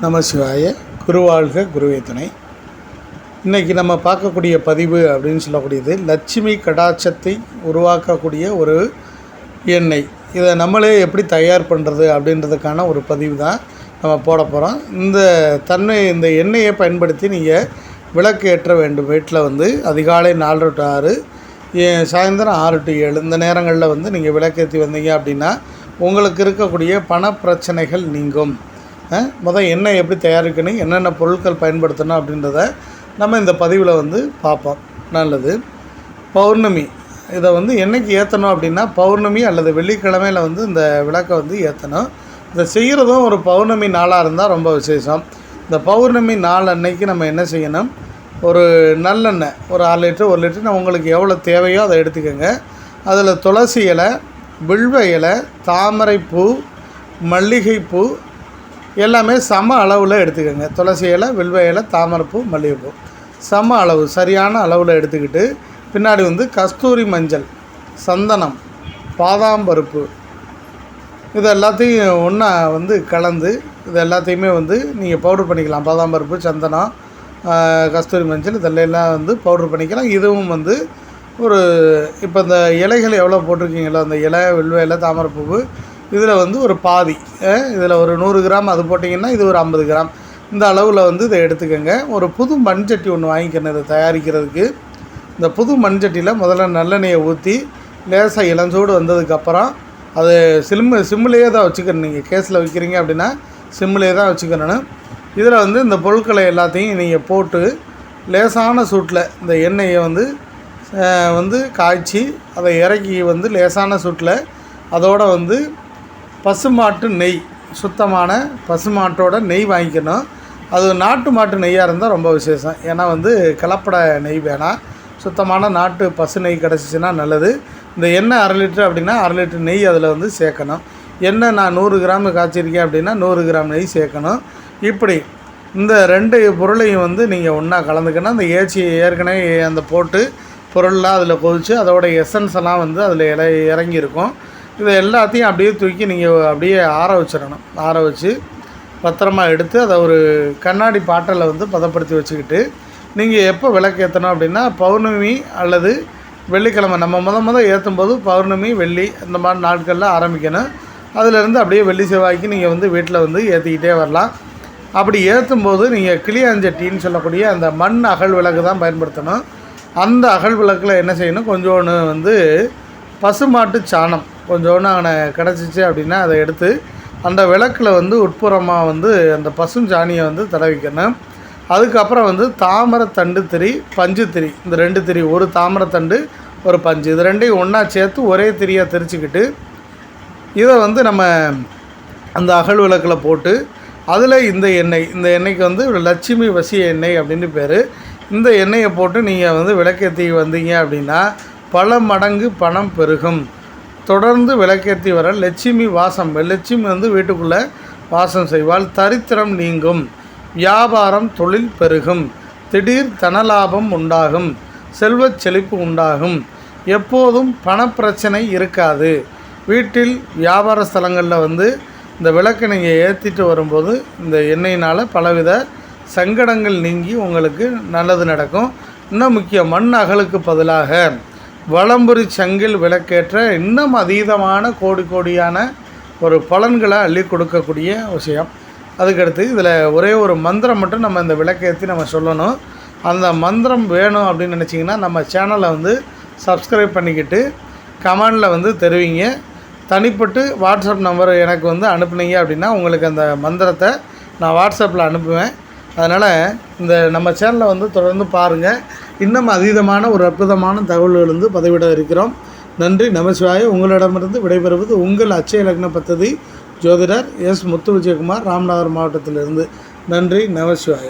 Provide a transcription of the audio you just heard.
நம சிவாய குருவாழ்க குருவே துணை. இன்றைக்கி நம்ம பார்க்கக்கூடிய பதிவு அப்படின்னு சொல்லக்கூடியது லட்சுமி கடாட்சத்தை உருவாக்கக்கூடிய ஒரு எண்ணெய். இதை நம்மளே எப்படி தயார் பண்ணுறது அப்படின்றதுக்கான ஒரு பதிவு தான் நம்ம போட போகிறோம் இந்த தன்மை இந்த எண்ணெயை பயன்படுத்தி நீங்கள் விளக்கு ஏற்ற வேண்டும். வீட்டில் வந்து அதிகாலை நாலு டு ஆறு ஏ- சாயந்தரம் ஆறு டு ஏழு இந்த நேரங்களில் வந்து நீங்கள் விளக்கேற்றி வந்தீங்க அப்படின்னா உங்களுக்கு இருக்கக்கூடிய பண பிரச்சனைகள் நீங்கும். மொதல் எண்ணெய் எப்படி தயாரிக்கணும் என்னென்ன பொருட்கள் பயன்படுத்தணும் அப்படின்றத நம்ம இந்த பதிவில் வந்து பார்ப்போம். நல்லது. பௌர்ணமி. இதை வந்து என்னைக்கு ஏற்றணும் அப்படின்னா பௌர்ணமி அல்லது வெள்ளிக்கிழமையில் வந்து இந்த விளக்கை வந்து ஏற்றணும் இதை செய்கிறதும் ஒரு பௌர்ணமி நாளாக இருந்தால் ரொம்ப விசேஷம். இந்த பௌர்ணமி நாள் அன்னைக்கு நம்ம என்ன செய்யணும்? ஒரு நல்லெண்ணெய் ஒரு அரை லிட்டர் ஒரு லிட்டர் உங்களுக்கு எவ்வளோ தேவையோ அதை எடுத்துக்கோங்க. அதில் துளசி இலை வில்வ இலை தாமரைப்பூ மல்லிகைப்பூ எல்லாமே சம அளவில் எடுத்துக்கோங்க. துளசி இலை வில்வ இலை தாமரைப்பூ மல்லிகைப்பூ. சம அளவு சரியான அளவில் எடுத்துக்கிட்டு பின்னாடி வந்து கஸ்தூரி மஞ்சள் சந்தனம் பாதாம் பருப்பு. இது எல்லாத்தையும் ஒன்றா வந்து கலந்து இது எல்லாத்தையுமே வந்து நீங்கள் பவுடர் பண்ணிக்கலாம். பாதாம் பருப்பு சந்தனம் கஸ்தூரி மஞ்சள் இதெல்லாம் வந்து பவுடர் பண்ணிக்கலாம். இதுவும் வந்து ஒரு இப்போ இந்த இலைகள் எவ்வளோ போட்டிருக்கீங்களோ அந்த இலை வில்வ இலை தாமரைப்பூவு இதில் வந்து ஒரு பாதி இதில் ஒரு நூறு கிராம் அது போட்டிங்கன்னா இது ஒரு ஐம்பது கிராம். இந்த அளவில் வந்து இதை எடுத்துக்கோங்க. ஒரு புது மண்சட்டி ஒன்று வாங்கிக்கணும் இதை தயாரிக்கிறதுக்கு. இந்த புது மண்சட்டியில் முதல்ல நல்லெண்ணெயை ஊற்றி லேசாக இளஞ்சூடு வந்ததுக்கப்புறம் அது சிம்மு சிம்மிலேயே தான் வச்சுக்கணும். நீங்கள் கேஸில் வைக்கிறீங்க அப்படின்னா சிம்மிலே தான் வச்சுக்கணும் இதில் வந்து இந்த பொருட்களை எல்லாத்தையும் நீங்கள் போட்டு லேசான சூட்டில் இந்த எண்ணெயை வந்து வந்து காய்ச்சி அதை இறக்கி வந்து லேசான சூட்டில் அதோடு வந்து பசுமாட்டு நெய் சுத்தமான பசுமாட்டோட நெய் வாங்கிக்கணும். அது நாட்டு மாட்டு நெய்யாக இருந்தால் ரொம்ப விசேஷம். ஏன்னா வந்து கலப்பட நெய் வேணாம். சுத்தமான நாட்டு பசு நெய் கிடச்சிச்சின்னா நல்லது. இந்த எண்ணெய் அரை லிட்டர் அப்படின்னா அரை லிட்டர் நெய் அதில் வந்து சேர்க்கணும். எண்ணெய் நான் நூறு கிராம் காய்ச்சிருக்கேன் அப்படின்னா நூறு கிராம் நெய் சேர்க்கணும். இப்படி இந்த ரெண்டு பொருளையும் வந்து நீங்கள் ஒன்றா கலந்துக்கணும். அந்த ஏச்சி ஏற்கனவே அந்த போட்டு பொருள்லாம் அதில் கொதித்து அதோட எசன்ஸ் எல்லாம் வந்து அதில் இல இறங்கியிருக்கும். இதை எல்லாத்தையும் அப்படியே தூக்கி நீங்கள் அப்படியே ஆற வச்சிடணும். ஆற வச்சு பத்திரமா எடுத்து அதை ஒரு கண்ணாடி பாட்டில் வந்து பதப்படுத்தி வச்சுக்கிட்டு நீங்கள் எப்போ விளக்கு ஏற்றணும் அப்படின்னா பௌர்ணமி அல்லது வெள்ளிக்கிழமை நம்ம முத முத ஏற்றும் போது பௌர்ணமி வெள்ளி இந்த மாதிரி நாட்களில் ஆரம்பிக்கணும். அதிலேருந்து அப்படியே வெள்ளி செவ்வாய்க்கு நீங்கள் வந்து வீட்டில் வந்து ஏற்றிக்கிட்டே வரலாம். அப்படி ஏற்றும் போது நீங்கள் கிளியாஞ்சட்டின்னு சொல்லக்கூடிய அந்த மண் அகல் விளக்கு தான் பயன்படுத்தணும். அந்த அகல் விளக்கில் என்ன செய்யணும்? கொஞ்சோண்டு வந்து பசுமாட்டு சாணம் கொஞ்சோன்னு அங்கே கிடச்சிச்சு அப்படின்னா அதை எடுத்து அந்த விளக்கில் வந்து உட்புறமாக வந்து அந்த பசுஞ்சாணியை வந்து தடவிக்கணும். அதுக்கப்புறம் வந்து தாமரைத்தண்டு திரி பஞ்சு திரி. இந்த ரெண்டு திரி ஒரு தாமரைத்தண்டு ஒரு பஞ்சு. இது ரெண்டையும் ஒன்றா சேர்த்து ஒரே திரியாக திரிச்சுக்கிட்டு இதை வந்து நம்ம அந்த அகல் விளக்கில் போட்டு அதில் இந்த எண்ணெய் இந்த எண்ணெய்க்கு வந்து லட்சுமி வசிய எண்ணெய் அப்படின்னு பேர். இந்த எண்ணெயை போட்டு நீங்கள் வந்து விளக்கேற்றி வந்தீங்க அப்படின்னா பல மடங்கு பணம் பெருகும். தொடர்ந்து விளக்கேற்றி வர லட்சுமி வாசம் லட்சுமி வந்து வீட்டுக்குள்ளே வாசம் செய்வாள். தரித்திரம் நீங்கும். வியாபாரம் தொழில் பெருகும். திடீர் தனலாபம் உண்டாகும். செல்வச் செழிப்பு உண்டாகும். எப்போதும் பணப்பிரச்சனை இருக்காது. வீட்டில் வியாபார ஸ்தலங்களில் வந்து இந்த விளக்கை நீங்கள் ஏற்றிட்டு வரும்போது இந்த எண்ணெயினால் பலவித சங்கடங்கள் நீங்கி உங்களுக்கு நல்லது நடக்கும். இன்னும் முக்கிய மண் அகலுக்கு பதிலாக வலம்புரி சங்கில் விளக்கேற்ற இன்னும் அதீதமான கோடி கோடியான ஒரு பலன்களை அள்ளி கொடுக்கக்கூடிய விஷயம். அதுக்கடுத்து இதில் ஒரே ஒரு மந்திரம் மட்டும் நம்ம இந்த விளக்கேற்றி நம்ம சொல்லணும். அந்த மந்திரம் வேணும் அப்படின்னு நினச்சிங்கன்னா நம்ம சேனலை வந்து சப்ஸ்கிரைப் பண்ணிக்கிட்டு கமெண்டில் வந்து தெரிவிங்க. தனிப்பட்டு வாட்ஸ்அப் நம்பர் எனக்கு வந்து அனுப்புனீங்க அப்படின்னா உங்களுக்கு அந்த மந்திரத்தை நான் வாட்ஸ்அப்பில் அனுப்புவேன். அதனால் இந்த நம்ம சேனலை வந்து தொடர்ந்து பாருங்கள் இன்னும் அதீதமான ஒரு அற்புதமான தகவல்கள் வந்து பதிவிட இருக்கிறோம். நன்றி நமசிவாய. உங்களிடமிருந்து விடைபெறுவது உங்கள் அச்சய லக்ன பத்ததி ஜோதிடர் எஸ் முத்து விஜயகுமார் ராமநாதர் மாவட்டத்திலிருந்து. நன்றி நமசிவாய.